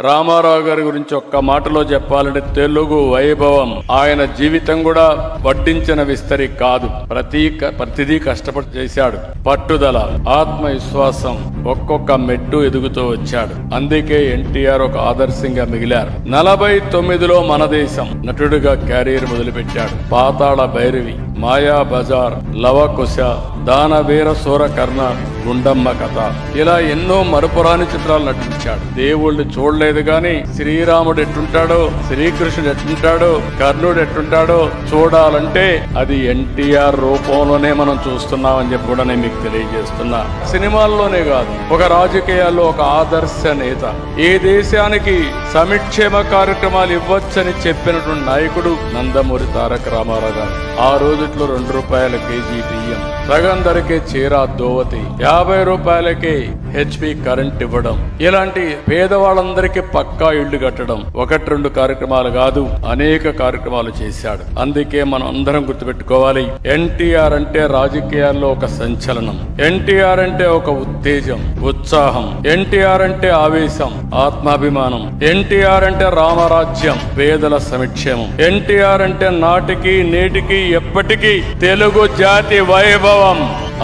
రామారావు గారి గురించి ఒక్క మాటలో చెప్పాలంటే తెలుగు వైభవం. ఆయన జీవితం కూడా వడ్డించిన విస్తరి కాదు. ప్రతి ప్రతిదీ కష్టపడి చేశాడు. పట్టుదల ఆత్మవిశ్వాసం ఒక్కొక్క మెట్టు ఎదుగుతూ వచ్చాడు. అందుకే ఎన్టీఆర్ ఒక ఆదర్శంగా మిగిలారు. నలభై తొమ్మిదిలో మన దేశం నటుడిగా క్యారియర్ మొదలుపెట్టాడు. పాతాళ భైరవి. మాయా బజార్ లవకుశ దానవీర సూరకర్ణ గుండమ్మ కథ. ఇలా ఎన్నో మరుపురాని చిత్రాలు నటించాడు. దేవుళ్ళు చూడలేదు గాని శ్రీరాముడు ఎట్టుంటాడో శ్రీకృష్ణుడు ఎట్టుంటాడో కర్ణుడు ఎట్టుంటాడో చూడాలంటే అది ఎన్టీఆర్ రూపంలోనే మనం చూస్తున్నామని చెప్పి కూడా నేను మీకు తెలియజేస్తున్నా. సినిమాల్లోనే కాదు ఒక రాజకీయాల్లో ఒక ఆదర్శ నేత. ఏ దేశానికి సమిక్షేమ కార్యక్రమాలు ఇవ్వచ్చని చెప్పినటువంటి నాయకుడు నందమూరి తారక రామారావు గారు. ఆ రోజుట్లో రెండు రూపాయల కేజీ బియ్యం. సగం ధరకే చీర దోవతి యాభై రూపాయలకి హెచ్పి కరెంట్ ఇవ్వడం ఇలాంటి పేదవాళ్ళందరికీ పక్కా ఇళ్ళు కట్టడం ఒకటి రెండు కార్యక్రమాలు కాదు అనేక కార్యక్రమాలు చేశాడు. అందుకే మనం అందరం గుర్తుపెట్టుకోవాలి ఎన్టీఆర్ అంటే రాజకీయాల్లో ఒక సంచలనం ఎన్టీఆర్ అంటే ఒక ఉత్తేజం ఉత్సాహం ఎన్టీఆర్ అంటే ఆవేశం ఆత్మాభిమానం ఎన్టీఆర్ అంటే రామరాజ్యం పేదల సమిక్షేమం ఎన్టీఆర్ అంటే నాటికి నేటికి ఎప్పటికీ తెలుగు జాతి వైభవం.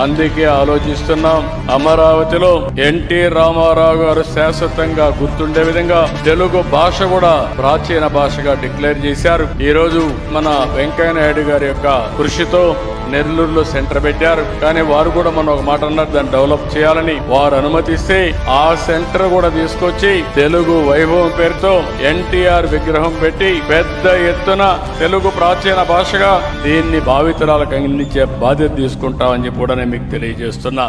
అందుకే ఆలోచిస్తున్నాం. అమరావతిలో ఎన్టీ రామారావు గారు శాశ్వతంగా గుర్తుండే విధంగా తెలుగు భాష కూడా ప్రాచీన భాషగా డిక్లేర్ చేశారు. ఈ రోజు మన వెంకయ్య నాయుడు గారి యొక్క కృషితో నెల్లూరులో సెంటర్ పెట్టారు. కానీ వారు కూడా మనం ఒక మాట అన్నారు దాన్ని డెవలప్ చేయాలని వారు అనుమతిస్తే ఆ సెంటర్ కూడా తీసుకొచ్చి తెలుగు వైభవం పేరుతో ఎన్టీఆర్ విగ్రహం పెట్టి పెద్ద ఎత్తున తెలుగు ప్రాచీన భాషగా దీన్ని భావితరాలకు అందించే బాధ్యత తీసుకుంటామని చెప్పి కూడా నేను మీకు తెలియజేస్తున్నా.